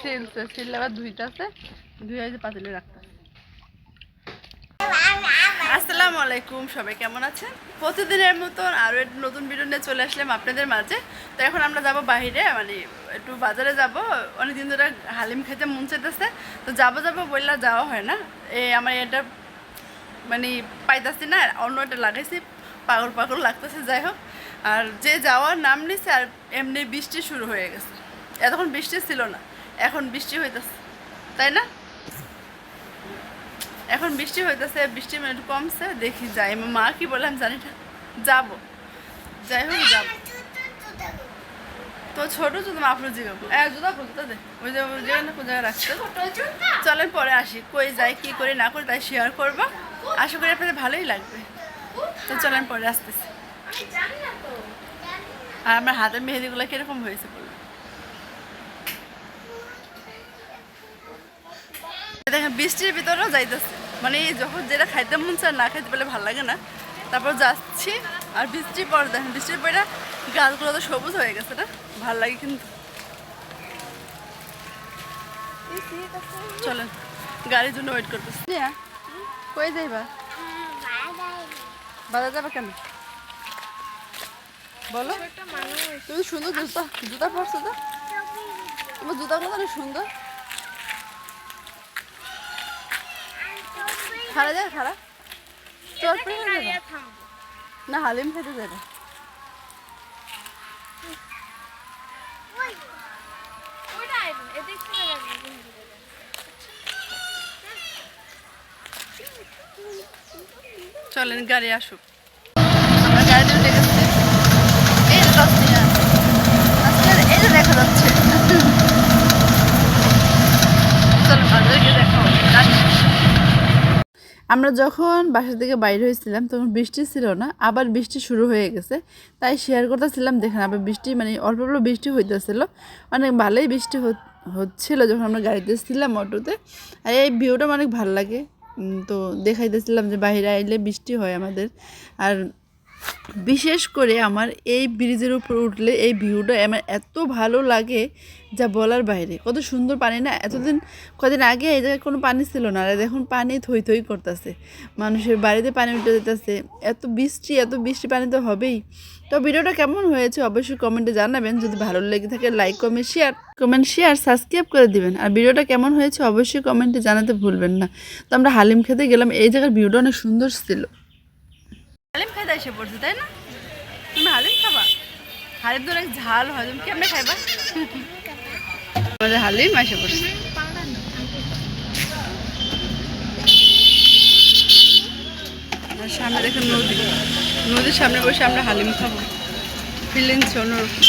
সিলছে seal আবার পাতিলে আসসালামু আলাইকুম, সবাই কেমন আছেন? প্রতিদিনের মতন আরও নতুন ভিডিও নিয়ে চলে আসলাম আপনাদের মাঝে। তো এখন আমরা যাব বাইরে মানে একটু বাজারে যাব। অনেকদিন ধরে হালিম খেতে মন চাইতেছে। তো যাব যাব বললে যাওয়া হয় না। এই আমার এটা মানে পাইতাছি না, অন্য একটা লাগাইছি। পাগল পাগল লাগতেছে, যাই হোক। আর যে যাওয়ার নাম নিছে, আর এমনি বৃষ্টি শুরু হয়ে গেছে। এতক্ষণ বৃষ্টি ছিল না। এখন বৃষ্টি হইতেছে, তাই না? এখন বৃষ্টি হইতেছে, বৃষ্টি মানে একটু কমছে, দেখি যাই। মা কি বললাম জানি না। যাব। যাই হোক, যাব। তো ছোট জুতো আপনার জিগাবো হ্যাঁ জুতা জুতা দে। ওই যে কোন জায়গায় রাখছে? চলেন পরে আসি, কই যাই, কি করি, না করি, তাই শেয়ার করব। আশা করি আপনাদের ভালোই লাগবে। তো চলেন পরে আসতেছি। আর আমার হাতের মেহেদিগুলো কীরকম হয়েছে বলুন দেখেন, বৃষ্টির ভিতরেও যাইতেছে। মানে যখন যেটা খাইতে মন চায় না খাইতে পেলে ভালো লাগে না। তারপর যাচ্ছি, আর বৃষ্টি পর দেখেন, বৃষ্টির পরে গাছগুলো তো সবুজ হয়ে গেছে না? ভালো লাগে কিন্তু। চলেন, গাড়ির জন্য ওয়েট করতেছি। কই যাইবা? বাজার যাবা কেন? বলো, তুমি সুন্দর জুতা জুতা পরছো তো? তোমার জুতাগুলো অনেক সুন্দর? খারা যায় ছাড়া চোর যাবে না হালিম খেতে যাবে। চলেন গাড়ি আসুক আমরা গাড়িতে উঠে গেছি এই যে তাসমিয়া তাসমিয়া এই যে দেখা যাচ্ছে চলেন বাজারে দেখা হবে গাড়ি আমরা যখন বাসা থেকে বাইরে হয়েছিলাম, তখন বৃষ্টি ছিল না, আবার বৃষ্টি শুরু হয়ে গেছে। তাই শেয়ার করতেছিলাম, দেখেন আবার বৃষ্টি মানে অল্প অল্প বৃষ্টি হইতেছিল। অনেক ভালোই বৃষ্টি হচ্ছিল যখন আমরা গাড়িতে ছিলাম অটোতে। আর এই ভিউটা অনেক ভালো লাগে। তো দেখাইতেছিলাম যে বাইরে আইলে বৃষ্টি হয় আমাদের। আর বিশেষ করে আমার এই ব্রিজের উপর উঠলে এই ভিউটা আমার এত ভালো লাগে যা বলার বাইরে। কত সুন্দর পানি না, এতদিন কদিন আগে এই জায়গায় কোনো পানি ছিল না, আর এখন পানি থই থই করতেছে। মানুষের বাড়িতে পানি উঠে যেতেছে, এত বৃষ্টি এত বৃষ্টি পানি তো হবেই। তো ভিডিওটা কেমন হয়েছে অবশ্যই কমেন্টে জানাবেন, যদি ভালো লেগে থাকে like, comment, share comment, share, subscribe করে দিবেন। আর ভিডিওটা কেমন হয়েছে অবশ্যই কমেন্টে জানাতে ভুলবেন না। তো আমরা হালিম খেতে গেলাম, এই জায়গার ভিউটা অনেক সুন্দর ছিল। এসে পড়ছে, তাই না? তুমি হালিম খাবা? হালিম তো অনেক ঝাল হয়, তুমি কেমনে খাইবা? আমাদের হালিম এসে পড়ছে। সামনে দেখুন নদী। নদীর সামনে বসে আমরা হালিম খাব। ফিলিংস অন্যরকম